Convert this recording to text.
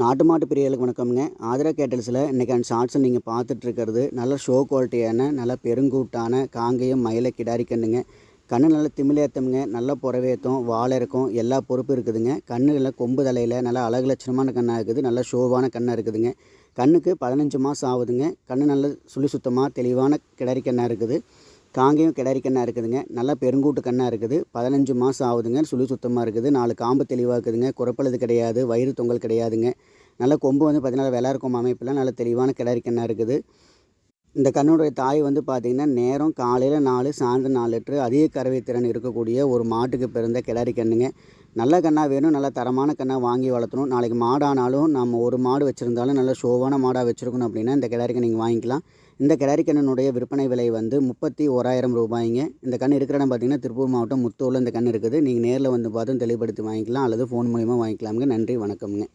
நாட்டு மாட்டு பிரியர்களுக்கு வணக்கம்ங்க. ஆதிரா கேட்டல்ஸில் இன்றைக்கான ஷார்ட்ஸை நீங்கள் பார்த்துட்ருக்கிறது நல்ல ஷோ குவாலிட்டியான நல்ல பெருங்கூட்டான காங்கேயம் மயிலை கிடாரி கண்ணுங்க. கண்ணு நல்ல திமிலேத்தம்ங்க நல்ல புறவேத்தம் வாழை இருக்கும் எல்லா பொறுப்பும் இருக்குதுங்க. கண்ணுல கொம்பு தலையில் நல்லா அழகு லட்சணமான கண்ணாக இருக்குது நல்ல ஷோவான கண்ணாக இருக்குதுங்க. கண்ணுக்கு பதினஞ்சு மாதம் ஆகுதுங்க. கண்ணு நல்ல சுழி சுத்தமாக தெளிவான கிடாரி கண்ணாக இருக்குது. காங்கேயம் கிடாரி கண்ணாக இருக்குதுங்க. நல்லா பெருங்கூட்டு கண்ணாக இருக்குது. பதினஞ்சு மாதம் ஆகுதுங்க. சுழி சுத்தமாக இருக்குது. நாலு காம்பு தெளிவாக இருக்குதுங்க. குறப்பழுது கிடையாது. வயிறு தொங்கல் கிடையாதுங்க. நல்ல கொம்பு வந்து பார்த்திங்கன்னா வெள்ளை கொம்பு அமைப்பில். நல்ல தெளிவான கிடாரி கண்ணாக இருக்குது. இந்த கண்ணுடைய தாய் வந்து பார்த்திங்கன்னா நேரம் காலையில் நாலு சாயந்தரம் நாலு லிட்டரு அதிக கறவை திறன் இருக்கக்கூடிய ஒரு மாட்டுக்கு பிறந்த கிளறி கண்ணுங்க. நல்ல கண்ணாக வேணும் நல்ல தரமான கண்ணாக வாங்கி வளர்த்தணும். நாளைக்கு மாடானாலும் நம்ம ஒரு மாடு வச்சுருந்தாலும் நல்ல ஷோவான மாடாக வச்சுருக்கணும் அப்படின்னா இந்த கிடாரிக்கை நீங்கள் வாங்கிக்கலாம். இந்த கிடாரி விற்பனை விலை வந்து முப்பத்தி ஓராயிரம் ரூபாய்ங்க. இந்த கண் இருக்கிற இடம் பார்த்திங்கன்னா திருப்பூர் மாவட்டம் முத்தூரில் இந்த கண் இருக்குது. நீங்கள் நேரில் வந்து பார்த்தும் தெளிவுபடுத்தி வாங்கிக்கலாம் அல்லது ஃபோன் மூலிமா வாங்கிக்கலாமுங்க. நன்றி வணக்கம்ங்க.